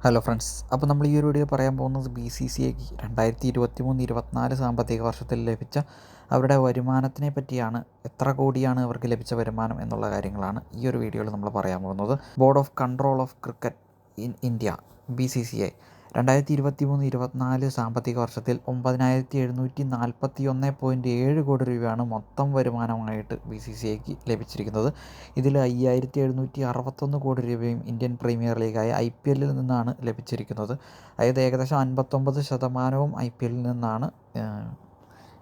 Hello friends അപ്പോൾ നമ്മൾ ഈ ഒരു വീഡിയോ പറയാൻ പോകുന്നത് ബി സി സി ഐക്ക് രണ്ടായിരത്തി ഇരുപത്തി മൂന്ന് ഇരുപത്തിനാല് സാമ്പത്തിക വർഷത്തിൽ ലഭിച്ച അവരുടെ വരുമാനത്തിനെ പറ്റിയാണ് എത്ര കോടിയാണ് അവർക്ക് ലഭിച്ച വരുമാനം എന്നുള്ള കാര്യങ്ങളാണ് ഈ ഒരു വീഡിയോയിൽ നമ്മൾ പറയാൻ പോകുന്നത്. Board of control of cricket in India B C C I രണ്ടായിരത്തി ഇരുപത്തി മൂന്ന് ഇരുപത്തിനാല് സാമ്പത്തിക വർഷത്തിൽ ഒമ്പതിനായിരത്തി എഴുന്നൂറ്റി നാൽപ്പത്തി ഒന്ന് പോയിന്റ് ഏഴ് കോടി രൂപയാണ് മൊത്തം വരുമാനമായിട്ട് ബി സി സി ഐക്ക് ലഭിച്ചിരിക്കുന്നത്. ഇതിൽ അയ്യായിരത്തി എഴുന്നൂറ്റി അറുപത്തൊന്ന് കോടി രൂപയും ഇന്ത്യൻ പ്രീമിയർ ലീഗായ ഐ പി എല്ലിൽ നിന്നാണ് ലഭിച്ചിരിക്കുന്നത്. അതായത് ഏകദേശം അൻപത്തൊമ്പത് ശതമാനവും ഐ പി എല്ലിൽ നിന്നാണ്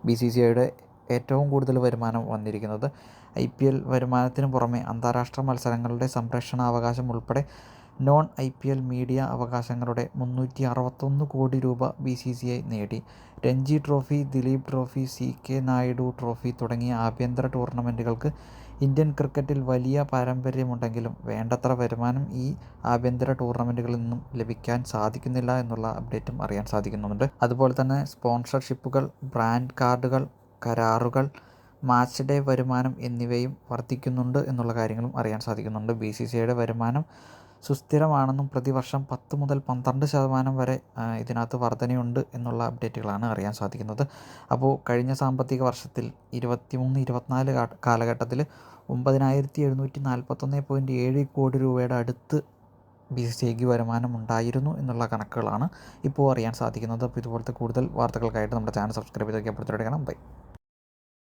ബി സി സി ഐയുടെ ഏറ്റവും കൂടുതൽ വരുമാനം വന്നിരിക്കുന്നത്. ഐ പി എൽ വരുമാനത്തിന് പുറമെ അന്താരാഷ്ട്ര മത്സരങ്ങളുടെ സംരക്ഷണാവകാശം ഉൾപ്പെടെ non I P L media അവകാശങ്ങളുടെ മുന്നൂറ്റി അറുപത്തൊന്ന് കോടി രൂപ ബി സി സി ഐ നേടി. Ranji trophy Dilip trophy C K Naidu trophy തുടങ്ങിയ ആഭ്യന്തര ടൂർണമെന്റുകൾക്ക് ഇന്ത്യൻ ക്രിക്കറ്റിൽ വലിയ പാരമ്പര്യമുണ്ടെങ്കിലും വേണ്ടത്ര വരുമാനം ഈ ആഭ്യന്തര ടൂർണമെന്റുകളിൽ നിന്നും ലഭിക്കാൻ സാധിക്കുന്നില്ല എന്നുള്ള അപ്ഡേറ്റും അറിയാൻ സാധിക്കുന്നുണ്ട് അതുപോലെ തന്നെ സ്പോൺസർഷിപ്പുകൾ ബ്രാൻഡ് കാർഡുകൾ കരാറുകൾ മാച്ച് ഡേ വരുമാനം എന്നിവയും വർദ്ധിക്കുന്നുണ്ട് എന്നുള്ള കാര്യങ്ങളും അറിയാൻ സാധിക്കുന്നുണ്ട്. ബി സി സി ഐയുടെ വരുമാനം സുസ്ഥിരമാണെന്നും പ്രതിവർഷം പത്ത് മുതൽ പന്ത്രണ്ട് ശതമാനം വരെ ഇതിനകത്ത് വർധനയുണ്ട് എന്നുള്ള അപ്ഡേറ്റുകളാണ് അറിയാൻ സാധിക്കുന്നത്. അപ്പോൾ കഴിഞ്ഞ സാമ്പത്തിക വർഷത്തിൽ ഇരുപത്തിമൂന്ന് ഇരുപത്തിനാല് കാലഘട്ടത്തിൽ ഒമ്പതിനായിരത്തി എഴുന്നൂറ്റി നാൽപ്പത്തൊന്ന് പോയിന്റ് ഏഴ് കോടി രൂപയുടെ അടുത്ത് ബി സി വരുമാനം ഉണ്ടായിരുന്നു എന്നുള്ള കണക്കുകളാണ് ഇപ്പോൾ അറിയാൻ സാധിക്കുന്നത്. അപ്പോൾ ഇതുപോലത്തെ കൂടുതൽ വാർത്തകൾക്കായിട്ട് നമ്മുടെ ചാനൽ സബ്സ്ക്രൈബ് ചെയ്ത് കാണാം. ബൈ.